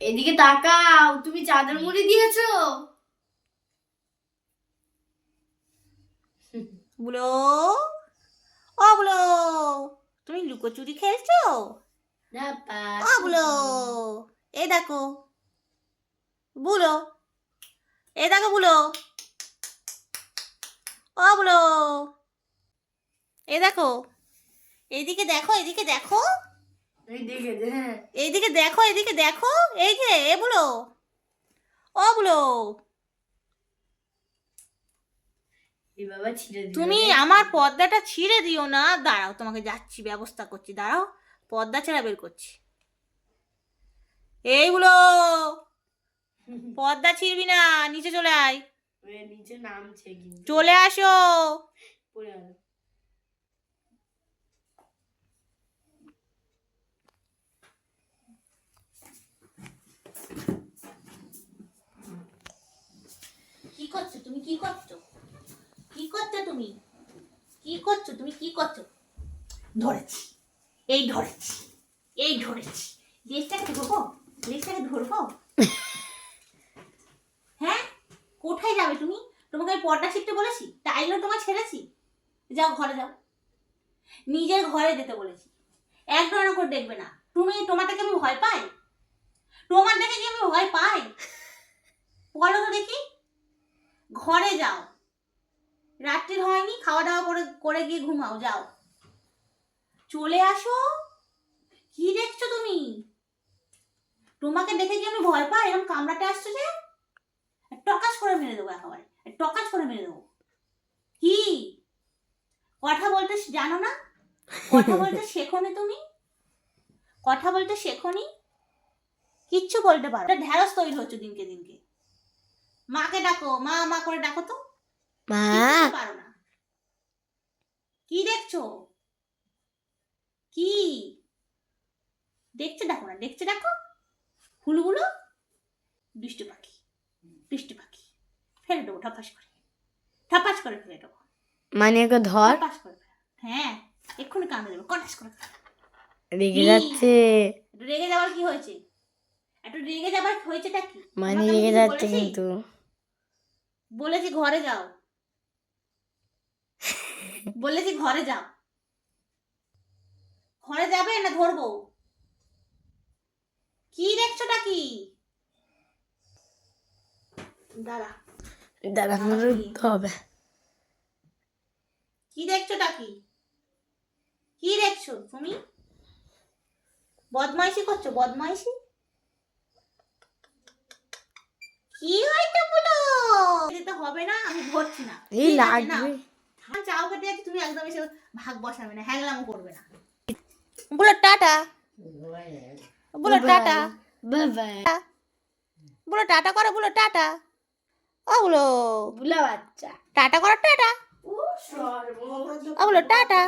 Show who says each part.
Speaker 1: এদিকে তাকাও তুমি চাদর মুড়ি দিয়েছ।
Speaker 2: বুলো ও বুলো তুমি লুকোচুরি খেলছো? ও বুলো এই দেখো বুলো এই দেখো বুলো ও বুলো এই দেখো এইদিকে দেখো এদিকে দেখো।
Speaker 1: দেখে হ্যাঁ।
Speaker 2: এইদিকে দেখো এদিকে দেখো। এই যে এ বুলো ও বুলো তুমি আমার পর্দাটা ছিঁড়ে দিও না। দাঁড়াও তোমাকে যাচ্ছি ব্যবস্থা করছি। দাঁড়াও পর্দা ছেঁড়া বের করছি। এইগুলো পর্দা ছিঁড়বি না নিচে চলে আয়।
Speaker 1: নিচে নামছে
Speaker 2: চলে আসো। করছ? তুমি কি করছ? কি করছ তুমি? কি করছ? তুমি কি করছ? ধরেছি। এই ধরেছি। এই ধরেছি। লেজটাকে ধরবো? লেজটাকে ধরবো? হ্যাঁ? কোথায় যাবে তুমি? তোমাকে আমি পর্দা শিখতে বলেছি? তাই জন্য তোমার ছেড়েছি? যাও ঘরে যাও। নিজের ঘরে যেতে বলেছি। এক ধরনের করে দেখবে না। তুমি তোমারটাকে আমি ভয় পাই? তোমার দেখে কি আমি ভয় পাই? বলো তো দেখি। ঘরে যাও। রাত্রির হয়নি খাওয়া দাওয়া করে করে গিয়ে ঘুমাও, যাও। চলে আসো? কি দেখছ তুমি? তোমাকে দেখে কি আমি ভয় পাই? এরকম কামড়াতে আসছো যে? টকাস করে মেরে দেবো একেবারে। টকাস করে মেরে দেবো। কি? কথা বলতে জানো না? কথা বলতে শেখোনি তুমি? কথা বলতে শেখোনি কিচ্ছু বলতে পারো ঢ্যাঁড়স তৈরি হচ্ছে দিনকে দিনকে। মাকে ডাকো মা মা করে ডাকো তো।
Speaker 3: মা?
Speaker 2: পারো না। কি দেখছ? কি? দেখছে দেখো না দেখছে দেখো। হুলুগুলো বৃষ্টি পাখি বৃষ্টি পাখি। ফেলে দেবো ঠাপাস করে। ঠাপাস করে ফেলে দেবো।
Speaker 3: মানে ওকে ধর।
Speaker 2: ঠাপাস করে হ্যাঁ এক্ষুনি কামড়ে দেবো কটাস করে
Speaker 3: রেগে যাচ্ছে।
Speaker 2: রেগে যাওয়ার কি হয়েছে? একটু রেগে যাবার হয়েছেটা কি?
Speaker 3: মানে রেগে যাচ্ছে কিন্তু।
Speaker 2: বলেছি ঘরে যাও। বলেছি ঘরে যাও। ঘরে যাবে না ধরবো? কি দেখছোটা কি? দাঁড়া।
Speaker 3: উঠতে হবে।
Speaker 2: কি দেখছোটা কি? কি দেখছ তুমি? বদমাইশি করছ বদমাইশি? কি হয়তো বলো? দিতে হবে না আমি ধরছি না।
Speaker 3: এই। লাগবে।
Speaker 2: আমার চাও কেটে যাচ্ছে তুমি একদম এসে ভাগ বসাবে না হ্যাংলামও করবে না। বলো টাটা। বলো টাটা। বলো টাটা করো বলো টাটা। ও বলো।
Speaker 1: বুলা বাচ্চা।
Speaker 2: টাটা করো টাটা।
Speaker 1: ও
Speaker 2: ও বলো টাটা।